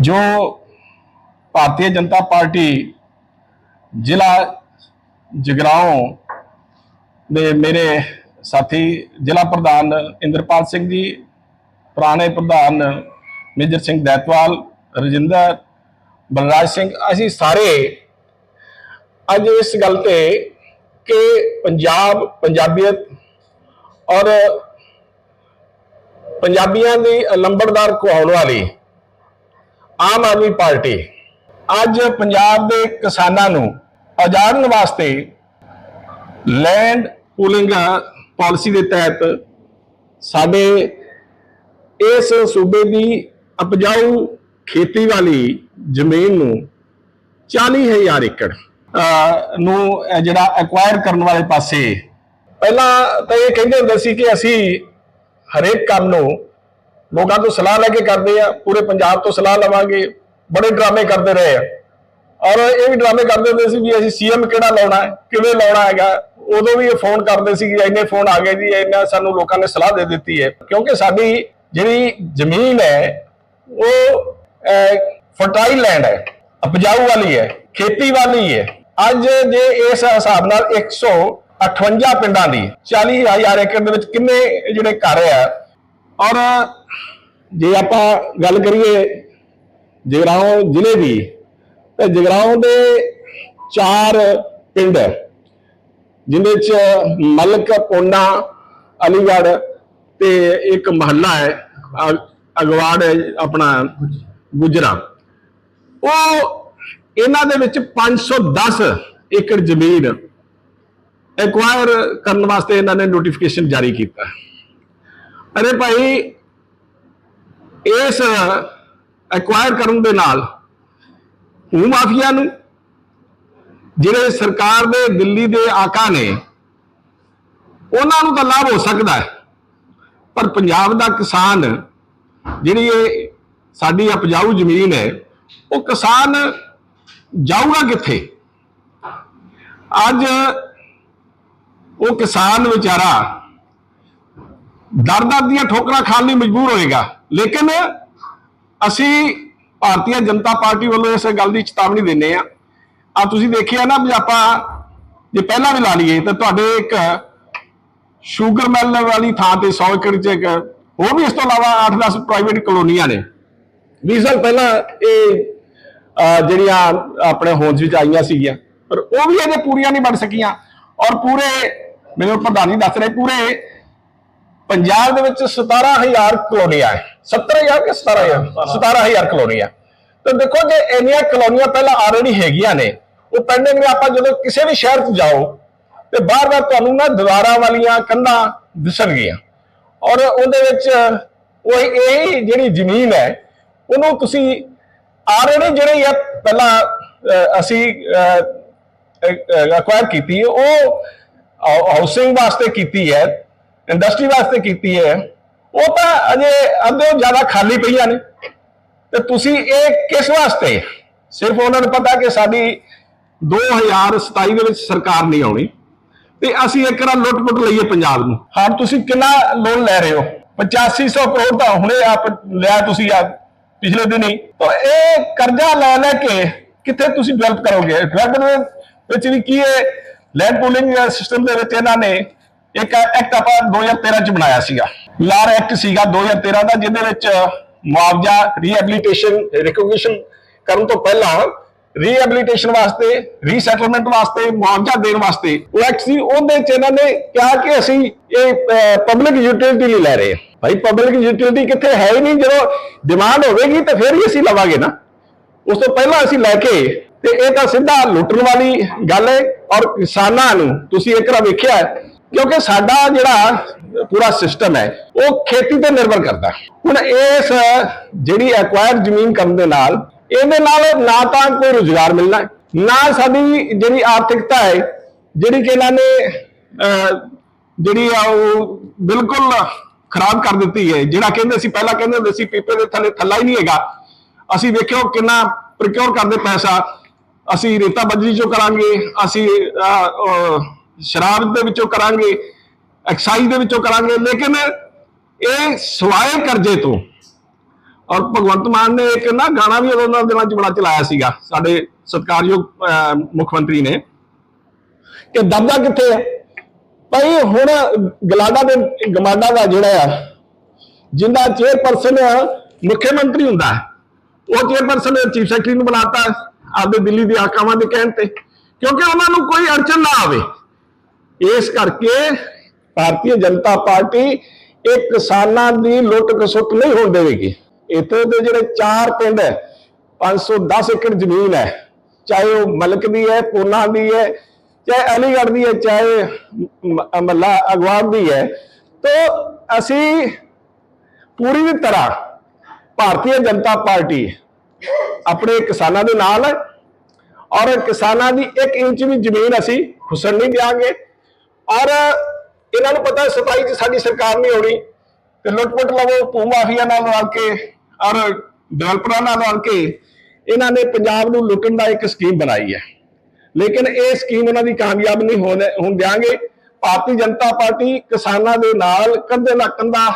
ਜੋ ਭਾਰਤੀ ਜਨਤਾ ਪਾਰਟੀ ਜ਼ਿਲ੍ਹਾ ਜਗਰਾਉਂ ਦੇ ਮੇਰੇ ਸਾਥੀ ਜ਼ਿਲ੍ਹਾ ਪ੍ਰਧਾਨ ਇੰਦਰਪਾਲ ਸਿੰਘ ਜੀ, ਪੁਰਾਣੇ ਪ੍ਰਧਾਨ ਮੇਜਰ ਸਿੰਘ ਦੈਤਵਾਲ, ਰਜਿੰਦਰ, ਬਲਰਾਜ ਸਿੰਘ, ਅਸੀਂ ਸਾਰੇ ਅੱਜ ਇਸ ਗੱਲ ਤੇ ਕਿ ਪੰਜਾਬ ਪੰਜਾਬੀਅਤ ਔਰ ਪੰਜਾਬੀਆਂ ਦੀ ਲੰਬੜਦਾਰ ਕਹਾਉਣ ਵਾਲੀ ਆਮ ਆਦਮੀ ਪਾਰਟੀ ਅੱਜ ਪੰਜਾਬ ਦੇ ਕਿਸਾਨਾਂ ਨੂੰ ਆਜ਼ਾਦਨ ਵਾਸਤੇ ਲੈਂਡ ਪੂਲਿੰਗ ਪਾਲਿਸੀ ਦੇ ਤਹਿਤ ਸਾਡੇ ਇਸ ਸੂਬੇ ਦੀ ਉਪਜਾਊ ਖੇਤੀ ਵਾਲੀ ਜ਼ਮੀਨ ਨੂੰ 40000 ਏਕੜ ਨੂੰ ਜਿਹੜਾ ਐਕਵਾਇਰ ਕਰਨ ਵਾਲੇ ਪਾਸੇ ਪਹਿਲਾਂ ਤਾਂ ਇਹ ਕਹਿੰਦੇ ਹੁੰਦੇ ਸੀ ਕਿ ਅਸੀਂ ਹਰੇਕ ਕੰਮ ਨੂੰ ਲੋਕਾਂ ਤੋਂ ਸਲਾਹ ਲੈ ਕੇ ਕਰਦੇ ਆ, ਪੂਰੇ ਪੰਜਾਬ ਤੋਂ ਸਲਾਹ ਲਵਾਂਗੇ, ਬੜੇ ਡਰਾਮੇ ਕਰਦੇ ਰਹੇ ਆ। ਔਰ ਇਹ ਵੀ ਡਰਾਮੇ ਕਰਦੇ ਹੁੰਦੇ ਸੀ ਵੀ ਅਸੀਂ ਸੀਐਮ ਕਿਹੜਾ ਲਾਉਣਾ ਹੈ, ਕਿਵੇਂ ਲਾਉਣਾ ਹੈਗਾ, ਉਦੋਂ ਵੀ ਇਹ ਫੋਨ ਕਰਦੇ ਸੀ ਕਿ ਇੰਨੇ ਫੋਨ ਆ ਗਏ ਜੀ, ਇੰਨਾ ਸਾਨੂੰ ਲੋਕਾਂ ਨੇ ਸਲਾਹ ਦੇ ਦਿੱਤੀ ਹੈ। ਕਿਉਂਕਿ ਸਾਡੀ ਜਿਹੜੀ ਜ਼ਮੀਨ ਹੈ, ਉਹ ਫਰਟਾਈਲ ਲੈਂਡ ਹੈ, ਉਪਜਾਊ ਵਾਲੀ ਹੈ, ਖੇਤੀ ਵਾਲੀ ਹੈ। ਅੱਜ ਜੇ ਇਸ ਹਿਸਾਬ ਨਾਲ 158 ਪਿੰਡਾਂ ਦੀ 40000 ਏਕੜ ਦੇ ਵਿੱਚ ਕਿੰਨੇ ਜਿਹੜੇ ਘਰ ਆ ਔਰ ਜੇ ਆਪਾਂ ਗੱਲ ਕਰੀਏ ਜਗਰਾਉਂ ਜ਼ਿਲ੍ਹੇ ਦੀ, ਤਾਂ ਜਗਰਾਉਂ ਦੇ ਚਾਰ ਪਿੰਡ ਜਿਨ੍ਹਾਂ 'ਚ ਮਲਕ, ਪੋਨਾ, ਅਲੀਗੜ੍ਹ ਤੇ ਇੱਕ ਮਹੱਲਾ ਹੈ, ਅ- ਅਗਵਾੜ ਹੈ, ਆਪਣਾ ਗੁਜਰਾ। ਉਹ ਇਹਨਾਂ ਦੇ ਵਿੱਚ 510 ਏਕੜ ਜ਼ਮੀਨ ਐਕਵਾਇਰ ਕਰਨ ਵਾਸਤੇ ਇਹਨਾਂ ਨੇ ਨੋਟੀਫਿਕੇਸ਼ਨ ਜਾਰੀ ਕੀਤਾ। ਅਰੇ ਭਾਈ, ਇਸ ਐਕਵਾਇਰ ਕਰਨ ਦੇ ਨਾਲ ਭੂ ਮਾਫੀਆ ਨੂੰ, ਜਿਹੜੇ ਸਰਕਾਰ ਦੇ ਦਿੱਲੀ ਦੇ ਆਕਾ ਨੇ, ਉਹਨਾਂ ਨੂੰ ਤਾਂ ਲਾਭ ਹੋ ਸਕਦਾ ਹੈ। ਪਰ ਪੰਜਾਬ ਦਾ ਕਿਸਾਨ, ਜਿਹੜੀ ਇਹ ਸਾਡੀ ਉਪਜਾਊ ਜ਼ਮੀਨ ਹੈ, ਉਹ ਕਿਸਾਨ ਜਾਊਗਾ ਕਿੱਥੇ? ਅੱਜ ਉਹ ਕਿਸਾਨ ਵਿਚਾਰਾ ਦਰ ਦਰ ਦੀਆਂ ਠੋਕਰਾਂ ਖਾਣ ਲਈ ਮਜਬੂਰ ਹੋਏਗਾ। ਲੇਕਿਨ ਅਸੀਂ ਭਾਰਤੀ ਜਨਤਾ ਪਾਰਟੀ ਵੱਲੋਂ ਇਸ ਗੱਲ ਦੀ ਚੇਤਾਵਨੀ ਦਿੰਨੇ ਆ ਆ ਤੁਸੀਂ ਦੇਖਿਆ ਨਾ ਵੀ ਆਪਾਂ ਜੇ ਪਹਿਲਾਂ ਵੀ ਲਾ ਲਈਏ ਤਾਂ ਤੁਹਾਡੇ ਇੱਕ ਸ਼ੂਗਰ ਮਿਲ ਵਾਲੀ ਥਾਂ ਤੇ 100 ਏਕੜ ਚ ਇੱਕ ਹੋਰ ਵੀ ਇਸ ਤੋਂ ਇਲਾਵਾ 8-10 ਪ੍ਰਾਈਵੇਟ ਕਲੋਨੀਆਂ ਨੇ। 20 ਸਾਲ ਪਹਿਲਾਂ ਇਹ ਜਿਹੜੀਆਂ ਆਪਣੇ ਹੋਂਦ ਵਿੱਚ ਆਈਆਂ ਸੀਗੀਆਂ, ਪਰ ਉਹ ਵੀ ਅਜੇ ਪੂਰੀਆਂ ਨਹੀਂ ਬਣ ਸਕੀਆਂ। ਔਰ ਪੂਰੇ ਮੇਰੇ ਪ੍ਰਧਾਨੀ ਦੱਸ ਰਹੇ, ਪੂਰੇ ਪੰਜਾਬ ਦੇ ਵਿੱਚ 17000 ਕਲੋਨੀਆਂ ਹੈ। 70000 ਕਿ 17000 17000 ਕਲੋਨੀਆਂ। ਤਾਂ ਦੇਖੋ ਜੇ ਇੰਨੀਆਂ ਕਲੋਨੀਆਂ ਪਹਿਲਾਂ ਆਲਰੇਡੀ ਹੈਗੀਆਂ ਨੇ ਉਹ ਪੈਂਡਿੰਗ ਨੇ ਆਪਾਂ ਜਦੋਂ ਕਿਸੇ ਵੀ ਸ਼ਹਿਰ 'ਚ ਜਾਓ ਤੇ ਬਾਰ-ਬਾਰ ਤੁਹਾਨੂੰ ਨਾ ਦੀਵਾਰਾਂ ਵਾਲੀਆਂ ਕੰਧਾਂ ਦਿਸਣਗੀਆਂ। ਔਰ ਉਹਦੇ ਵਿੱਚ ਉਹ ਇਹ ਜਿਹੜੀ ਜ਼ਮੀਨ ਹੈ ਉਹਨੂੰ ਤੁਸੀਂ ਆਲਰੇਡੀ ਜਿਹੜੀ ਆ ਪਹਿਲਾਂ ਅਸੀਂ ਅਕਵਾਇਰ ਕੀਤੀ ਹੈ ਉਹ ਹਾਊਸਿੰਗ ਵਾਸਤੇ ਕੀਤੀ ਹੈ। ਇੰਡਸਟਰੀ ਵਾਸਤੇ ਕੀਤੀ ਹੈ, ਉਹ ਤਾਂ ਅਜੇ ਅੱਧੇ ਜ਼ਿਆਦਾ ਖਾਲੀ ਪਈਆਂ ਨੇ। ਤੇ ਤੁਸੀਂ ਇਹ ਕਿਸ ਵਾਸਤੇ? ਸਿਰਫ ਉਹਨਾਂ ਨੂੰ ਪਤਾ ਕਿ ਸਾਡੀ 2027 ਦੇ ਵਿੱਚ ਸਰਕਾਰ ਨਹੀਂ ਆਉਣੀ ਤੇ ਅਸੀਂ ਇੱਕ ਰਾਂ ਲੁੱਟ-ਪੁੱਟ ਲਈਏ ਪੰਜਾਬ ਨੂੰ। ਹਾਂ, ਤੁਸੀਂ ਕਿੰਨਾ ਲੋਨ ਲੈ ਰਹੇ ਹੋ? 8500 ਕਰੋੜ ਤਾਂ ਹੁਣੇ ਆਪ ਲਿਆ ਤੁਸੀਂ ਆ ਪਿਛਲੇ ਦਿਨੀ। ਤਾਂ ਇਹ ਕਰਜ਼ਾ ਲੈ ਲੈ ਕੇ ਕਿੱਥੇ ਤੁਸੀਂ ਡਿਵੈਲਪ ਕਰੋਗੇ? ਡਿਵੈਲਪ ਵਿੱਚ ਵੀ ਕੀ ਹੈ ਲੈਂਡ ਪੂਲਿੰਗ ਸਿਸਟਮ ਦੇ ਵਿੱਚ ਇਹਨਾਂ ਨੇ ਇੱਕ ਐਕਟ ਆਪਾਂ 2013 ਚ ਬਣਾਇਆ ਸੀਗਾ। ਲਾਰ ਐਕਟ ਸੀਗਾ 2013 ਦਾ, ਜਿਹਦੇ ਵਿੱਚ ਮੁਆਵਜ਼ਾ ਰੀਹੈਬਿਲਿਟੇਸ਼ਨ ਰਿਕਗਨੀਸ਼ਨ ਕਰਨ ਤੋਂ ਪਹਿਲਾਂ ਰੀਹੈਬਿਲਿਟੇਸ਼ਨ ਵਾਸਤੇ ਰੀਸੈਟਲਮੈਂਟ ਵਾਸਤੇ, ਮੁਆਵਜ਼ਾ ਦੇਣ ਵਾਸਤੇ ਉਹ ਐਕਟ ਸੀ। ਉਹਦੇ ਚ ਇਹਨਾਂ ਨੇ ਕਿਹਾ ਕਿ ਅਸੀਂ ਇਹ ਪਬਲਿਕ ਯੂਟਿਲਿਟੀ ਲਈ ਲੈ ਰਹੇ ਹਾਂ। ਭਾਈ ਪਬਲਿਕ ਯੂਟਿਲਿਟੀ ਕਿੱਥੇ ਹੈ ਹੀ ਨਹੀਂ। ਜਦੋਂ ਡਿਮਾਂਡ ਹੋਵੇਗੀ ਤਾਂ ਫਿਰ ਹੀ ਅਸੀਂ ਲਵਾਂਗੇ ਨਾ। ਉਸ ਤੋਂ ਪਹਿਲਾਂ ਅਸੀਂ ਲੈ ਕੇ, ਤੇ ਇਹ ਤਾਂ ਸਿੱਧਾ ਲੁੱਟਣ ਵਾਲੀ ਗੱਲ ਹੈ। ਔਰ ਕਿਸਾਨਾਂ ਨੂੰ ਤੁਸੀਂ ਇੱਕ ਵਾਰ ਵੇਖਿਆ ਕਿਉਂਕਿ ਸਾਡਾ ਜਿਹੜਾ ਪੂਰਾ ਸਿਸਟਮ ਹੈ ਉਹ ਖੇਤੀ ਤੇ ਨਿਰਭਰ ਕਰਦਾ ਹੈ। ਹੁਣ ਇਸ ਜਿਹੜੀ ਐਕਵਾਇਰ ਜ਼ਮੀਨ ਕਰਨ ਦੇ ਨਾਲ ਇਹਦੇ ਨਾਲ ਨਾ ਤਾਂ ਕੋਈ ਰੋਜ਼ਗਾਰ ਮਿਲਣਾ ਨਾ ਸਾਡੀ ਜਿਹੜੀ ਆਰਥਿਕਤਾ ਹੈ ਜਿਹੜੀ ਕਿ ਇਹਨਾਂ ਨੇ ਜਿਹੜੀ ਆ ਉਹ ਬਿਲਕੁਲ ਖਰਾਬ ਕਰ ਦਿੱਤੀ ਹੈ। ਜਿਹੜਾ ਕਹਿੰਦੇ ਸੀ ਪਹਿਲਾਂ ਕਹਿੰਦੇ ਹੁੰਦੇ ਸੀ ਪੀਪੇ ਦੇ ਥੱਲੇ ਥੱਲਾ ਹੀ ਨਹੀਂ ਹੈਗਾ। ਅਸੀਂ ਵੇਖਿਓ ਕਿੰਨਾ ਪ੍ਰਕਿਉਰ ਕਰਦੇ ਪੈਸਾ। ਅਸੀਂ ਰੇਤਾ ਬੱਜਰੀ ਚੋਂ ਕਰਾਂਗੇ ਅਸੀਂ ਅਹ, ਸ਼ਰਾਬ ਦੇ ਵਿੱਚੋਂ ਕਰਾਂਗੇ, ਐਕਸਾਈਜ਼ ਦੇ ਵਿੱਚੋਂ ਕਰਾਂਗੇ, ਲੇਕਿਨ ਇਹ ਸਵਾਏ ਕਰਜ਼ੇ ਤੋਂ। ਔਰ ਭਗਵੰਤ ਮਾਨ ਨੇ ਇੱਕ ਨਾ ਗਾਣਾ ਵੀ ਉਹਨਾਂ ਦਿਨਾਂ ਚ ਬੜਾ ਚਲਾਇਆ ਸੀਗਾ, ਸਾਡੇ ਸਤਿਕਾਰਯੋਗ ਮੁੱਖ ਮੰਤਰੀ ਨੇ। ਕਿ ਦਬਦਾ ਕਿੱਥੇ ਹੈ? ਭਾਈ, ਹੁਣ ਗਲਾਡਾ ਦੇ ਗਮਾਡਾ ਦਾ ਜਿਹੜਾ ਆ, ਜਿੰਦਾ ਚੇਅਰਪਰਸਨ ਮੁੱਖ ਮੰਤਰੀ ਹੁੰਦਾ ਹੈ। ਉਹ ਚੇਅਰਪਰਸਨ ਚੀਫ ਸੈਕਟਰੀ ਨੂੰ ਬਣਾਤਾ ਆਪਦੇ ਦਿੱਲੀ ਦੇ ਆਕਾਵਾਂ ਦੇ ਕਹਿਣ ਤੇ, ਕਿਉਂਕਿ ਉਹਨਾਂ ਨੂੰ ਕੋਈ ਅੜਚਨ ਨਾ ਆਵੇ। ਇਸ ਕਰਕੇ ਭਾਰਤੀ ਜਨਤਾ ਪਾਰਟੀ ਇਹ ਕਿਸਾਨਾਂ ਦੀ ਲੁੱਟ ਖਸੁੱਟ ਨਹੀਂ ਹੋਣ ਦੇਵੇਗੀ। ਇੱਥੇ ਦੇ ਜਿਹੜੇ ਚਾਰ ਪਿੰਡ ਹੈ 510 ਏਕੜ ਜ਼ਮੀਨ ਹੈ, ਚਾਹੇ ਉਹ ਮਲਕ ਦੀ ਹੈ, ਪੂਨਾ ਦੀ ਹੈ, ਚਾਹੇ ਅਲੀਗੜ੍ਹ ਦੀ ਹੈ, ਚਾਹੇ ਮ- ਮੱਲਾ ਅਗਵਾੜ ਦੀ ਹੈ, ਤਾਂ ਅਸੀਂ ਪੂਰੀ ਤਰ੍ਹਾਂ ਭਾਰਤੀ ਜਨਤਾ ਪਾਰਟੀ ਆਪਣੇ ਕਿਸਾਨਾਂ ਦੇ ਨਾਲ ਹੈ ਔਰ ਕਿਸਾਨਾਂ ਦੀ 1 ਇੰਚ ਵੀ ਜ਼ਮੀਨ ਅਸੀਂ ਖੁਸਣ ਨਹੀਂ ਦਿਆਂਗੇ। ਔਰ ਇਹਨਾਂ ਨੂੰ ਪਤਾ ਹੈ ਸਤਾਈ ਚ ਸਾਡੀ ਸਰਕਾਰ ਨਹੀਂ ਆਉਣੀ ਤੇ ਲੁੱਟਪੁੱਟ ਲਵੋ, ਭੂ ਮਾਫੀਆ ਨਾਲ ਰਲ ਕੇ ਔਰ ਡਿਵੈਲਪਰਾਂ ਨਾਲ ਰਲ ਕੇ ਇਹਨਾਂ ਨੇ ਪੰਜਾਬ ਨੂੰ ਲੁੱਟਣ ਦਾ ਇੱਕ ਸਕੀਮ ਬਣਾਈ ਹੈ। ਲੇਕਿਨ ਇਹ ਸਕੀਮ ਉਹਨਾਂ ਦੀ ਕਾਮਯਾਬ ਨਹੀਂ ਹੋਣ ਹੋਣ ਦਿਆਂਗੇ। ਭਾਰਤੀ ਜਨਤਾ ਪਾਰਟੀ ਕਿਸਾਨਾਂ ਦੇ ਨਾਲ ਕੰਧੇ ਨਾਲ ਕੰਧਾ,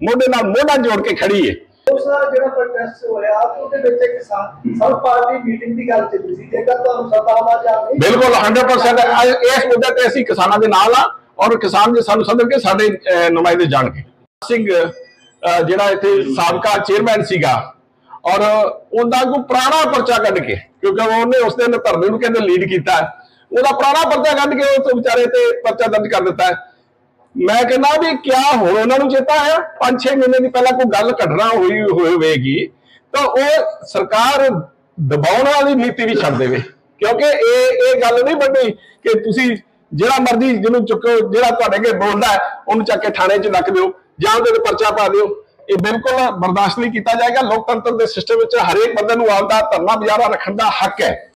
ਮੋਢੇ ਨਾਲ ਮੋਢਾ ਜੋੜ ਕੇ ਖੜੀ ਹੈ ਉਸ ਦਾ ਜਿਹੜਾ ਪ੍ਰੋਟੈਸਟ ਹੋਇਆ ਉਹਦੇ ਵਿੱਚ ਇੱਕ ਸਭ ਪਾਰਟੀ ਮੀਟਿੰਗ ਦੀ ਗੱਲ ਚੱਲੀ ਸੀ। ਜੇਕਰ ਤੁਹਾਨੂੰ ਸਤਾਵਾ ਜਾਵੇ ਬਿਲਕੁਲ 100% ਅੱਜ ਇਸ ਮੁੱਦੇ ਤੇ ਅਸੀਂ ਕਿਸਾਨਾਂ ਦੇ ਨਾਲ ਆ ਔਰ ਕਿਸਾਨ ਜੇ ਸਾਨੂੰ ਸੱਦਣਗੇ ਸਾਡੇ ਅਹ, ਨੁਮਾਇੰਦੇ ਜਾਣਗੇ। ਸਿੰਘ ਜਿਹੜਾ ਇੱਥੇ ਸਾਬਕਾ ਚੇਅਰਮੈਨ ਸੀਗਾ ਔਰ ਉਹਦਾ ਕੋਈ ਪੁਰਾਣਾ ਪਰਚਾ ਕੱਢ ਕੇ ਕਿਉਂਕਿ ਉਹਨੇ ਉਸ ਦਿਨ ਧਰਨੇ ਨੂੰ ਕਹਿੰਦੇ ਲੀਡ ਕੀਤਾ। ਉਹਦਾ ਪੁਰਾਣਾ ਪਰਚਾ ਕੱਢ ਕੇ ਉਸ ਵਿਚਾਰੇ ਤੇ ਪਰਚਾ ਦਰਜ ਕਰ ਦਿੱਤਾ। ਮੈਂ ਕਹਿੰਦਾ ਵੀ ਕਿਆ ਹੁਣ ਉਹਨਾਂ ਨੂੰ ਚੇਤਾ ਆਇਆ? 5-6 ਮਹੀਨੇ ਦੀ ਪਹਿਲਾਂ ਕੋਈ ਗੱਲ ਘਟਨਾ ਹੋਈ ਹੋਈ ਹੋਵੇਗੀ, ਤਾਂ ਉਹ ਸਰਕਾਰ ਦਬਾਉਣ ਵਾਲੀ ਨੀਤੀ ਵੀ ਛੱਡ ਦੇਵੇ। ਕਿਉਂਕਿ ਇਹ ਇਹ ਗੱਲ ਨਹੀਂ ਬਣਨੀ ਕਿ ਤੁਸੀਂ ਜਿਹੜਾ ਮਰਜ਼ੀ ਜਿਹਨੂੰ ਚੁੱਕੋ, ਜਿਹੜਾ ਤੁਹਾਡੇ ਅੱਗੇ ਬੋਲਦਾ ਉਹਨੂੰ ਚੱਕ ਕੇ ਥਾਣੇ 'ਚ ਰੱਖ ਦਿਓ, ਜਾਂ ਉਹਦੇ ਤੇ ਪਰਚਾ ਪਾ ਦਿਓ। ਇਹ ਬਿਲਕੁਲ ਬਰਦਾਸ਼ਤ ਨਹੀਂ ਕੀਤਾ ਜਾਏਗਾ। ਲੋਕਤੰਤਰ ਦੇ ਸਿਸਟਮ ਵਿੱਚ ਹਰੇਕ ਬੰਦੇ ਨੂੰ ਆਪਦਾ ਧਰਨਾ ਬਜ਼ਾਰਾ ਰੱਖਣ ਦਾ ਹੱਕ ਹੈ।